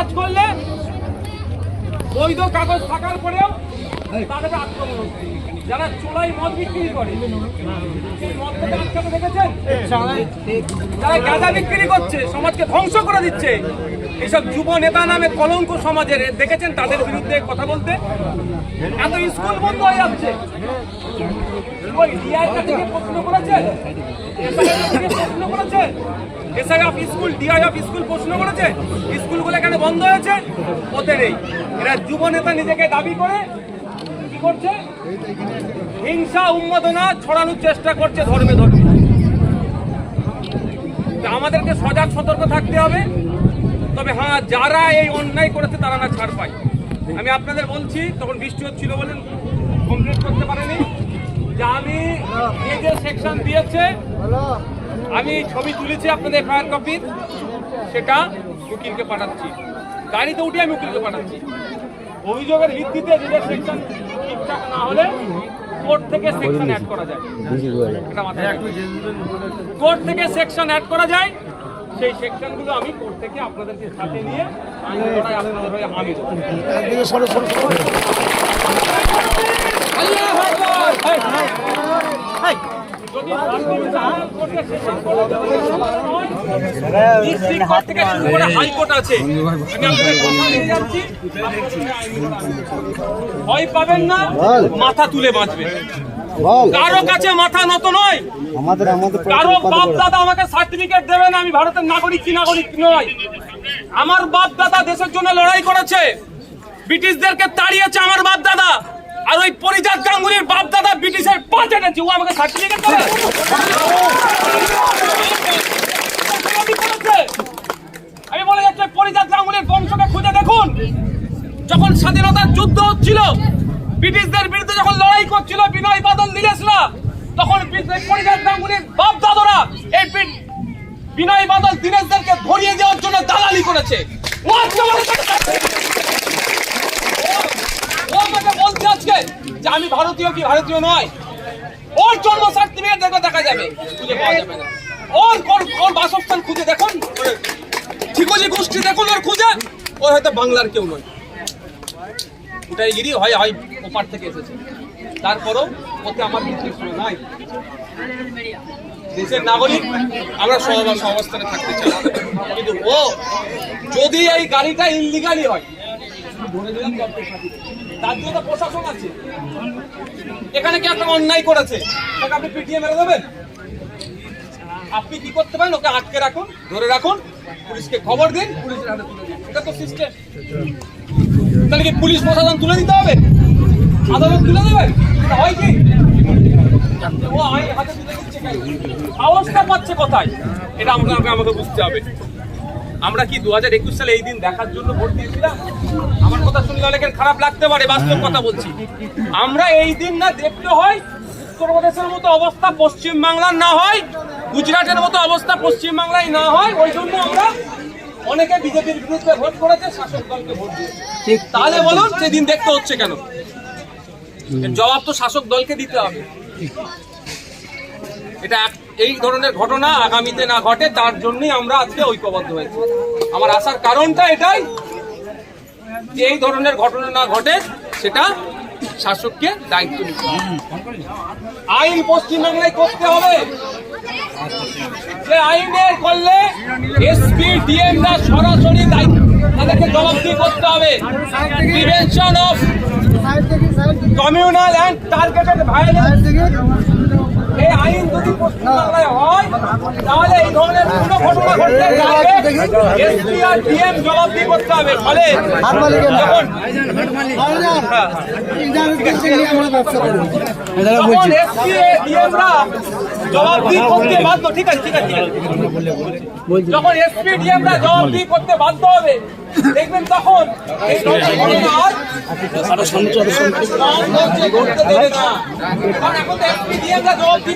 কাজ করলে বৈধ কাগজ থাকার পরেও তাদের আক্রমণ হচ্ছে। যারা চোলাই মদ বিক্রি করে দেখেছেন? যারা গাঁজা বিক্রি করছে সমাজকে ধ্বংস করে দিচ্ছে। এসব যুব নেতা নামে কলঙ্ক সমাজের, দেখেছেন তাদের বিরুদ্ধে কথা বলতে? এত স্কুল বন্ধ হয়ে যাচ্ছে। প্রশ্ন করেছেন প্রশ্ন অফ স্কুল প্রশ্ন করেছে? স্কুলগুলো বন্ধ হয়েছে? এই। এরা যুব নেতা নিজেকে দাবি করে করছে? হিংসা, উন্মাদনা ছড়ানোর চেষ্টা করছে ধর্মে ধর্মে। আমাদেরকে সজাগ সতর্ক থাকতে হবে। তবে হ্যাঁ যারা এই অন্যায় করেছে তারা না ছাড় পায়। আমি আপনাদের বলছি তখন বৃষ্টি হচ্ছিল বলেন কমপ্লিট করতে পারেনি। যে আমি যে যে সেকশন দিয়েছে আমি ছবি তুলেছি আপনাদের ফায়ার কপির সেটা উকিলকে পাঠাচ্ছি। গাড়িতে উঠে আমি উকিলকে পাঠাচ্ছি। অভিযোগের ভিত্তিতে যে সেকশন ঠিকঠাক না হলে কোর্ট থেকে সেকশন অ্যাড করা যায়। কোর্ট থেকে সেকশন অ্যাড করা যায় সেই সেকশনগুলো আমি কোর্ট থেকে আপনাদেরকে সাথে নিয়ে আইন আপনাদের হয়ে হয়, হয়ে। ভয় পাবেন না মাথা তুলে বাঁচবেন বল কারও কাছে মাথা নত নয়। আমাদের আমাদের কারও বাপ দাদা আমাকে সার্টিফিকেট দেবে না আমি ভারতের নাগরিক কি নাগরিক নয়। আমার বাপ দাদা দেশের জন্য লড়াই করেছে। ব্রিটিশদেরকে তাড়িয়েছে আমার বাপ দাদা। আর ওই পরিজাত গাঙ্গুলির বাপ দাদা ব্রিটিশের পা চেটেছে ও আমাকে সার্টিফিকেট দেবে। আমি বলে যাচ্ছি পরিজাত গাঙ্গুলির বংশকে খুঁজে দেখুন। যখন স্বাধীনতার যুদ্ধ হচ্ছিল ব্রিটিশদের বিরুদ্ধে যখন লড়াই করছিল, বিনয় বাদল নীলেশরা তখন গাঙ্গুলির বাপ দাদরা এই বিনয় বাদল দীনেশদেরকে ধরিয়ে দেওয়ার জন্য দালালি করেছে। বলছে আজকে যে আমি ভারতীয় কি ভারতীয় নয়। ওর জন্ম সার্টিফিকেট দেখে দেখা যাবে পাওয়া যাবে না। ওর ওর ওর বাসস্থান খুঁজে দেখুন ঠিকজি গোষ্ঠী দেখুন ওর খুঁজে ও হয়তো বাংলার কেউ নয়। ওটাই গিরি, হয় হয় ওপার থেকে এসেছে। তারপরেও ওতে আমার বিদ্বেষ নাই দেশের নাগরিক, আমরা সহবাস অবস্থানে থাকতে চাই। কিন্তু ও, যদি এই গাড়িটা ইনলিগালি হয়। তার জন্য প্রশাসন আছে। এখানে কি অন্যায় করেছে? আপনি মেরে দেবেন? আপনি কি করতে পারেন? ওকে আটকে রাখুন, ধরে রাখুন, পুলিশকে খবর দিন এটা তো তাহলে কি পুলিশ প্রশাসন তুলে দিতে হবে? হয় কি? ও আইন হাতে কোথায়? এটা আমরা আমাকে বুঝতে হবে। আমরা কি দু হাজার একুশ সালে এই দিন দেখার জন্য ভোট দিয়েছিলাম? আমার কথা শুনলে অনেকের খারাপ লাগতে পারে, বাস্তব কথা বলছি। আমরা এই দিন না দেখতে হয়, উত্তরপ্রদেশের মতো অবস্থা পশ্চিম বাংলার না হয়, গুজরাটের মতো অবস্থা পশ্চিম বাংলায় না হয়, ওই জন্য আমরা অনেকে বিজেপির বিরুদ্ধে ভোট করেছে, শাসক দলকে ভোট দিয়েছে। তাহলে বলুন, সেদিন দেখতে হচ্ছে কেন? জবাব তো শাসক দলকে দিতে হবে। এটা এই ধরনের ঘটনা আগামীতে না ঘটে, তার জন্যই আমরা আজকে ঐক্যবদ্ধ হয়েছি। আমার আসার কারণটা এটাই যে এই ধরনের ঘটনা না ঘটে, সেটা শাসককে দায়িত্ব নিতে আইন পশ্চিমবাংলায় করতে হবে। যে করলে এসপি ডিএম রা সরাসরি দায়িত্ব তাদেরকে জবাবদিহি করতে হবে। Prevention of Come, Unalha! And targeted violence এই আইন যদি পশ্চিমবাংলায় হয় তাহলে এই ধরনের কোনো ঘটনা ঘটলে এসপি আর ডিএম জবাবদিহি করতে হবে। ফলে যখন এসপি ডিএম রা জবাবদিহি করতে বাধ্য ঠিক আছে ঠিক আছে। যখন এসপি ডিএম রা করতে বাধ্য হবে দেখবেন তখন এই ধরনের ঘটনা আর এখন তো এসপি রা জবাবদিহি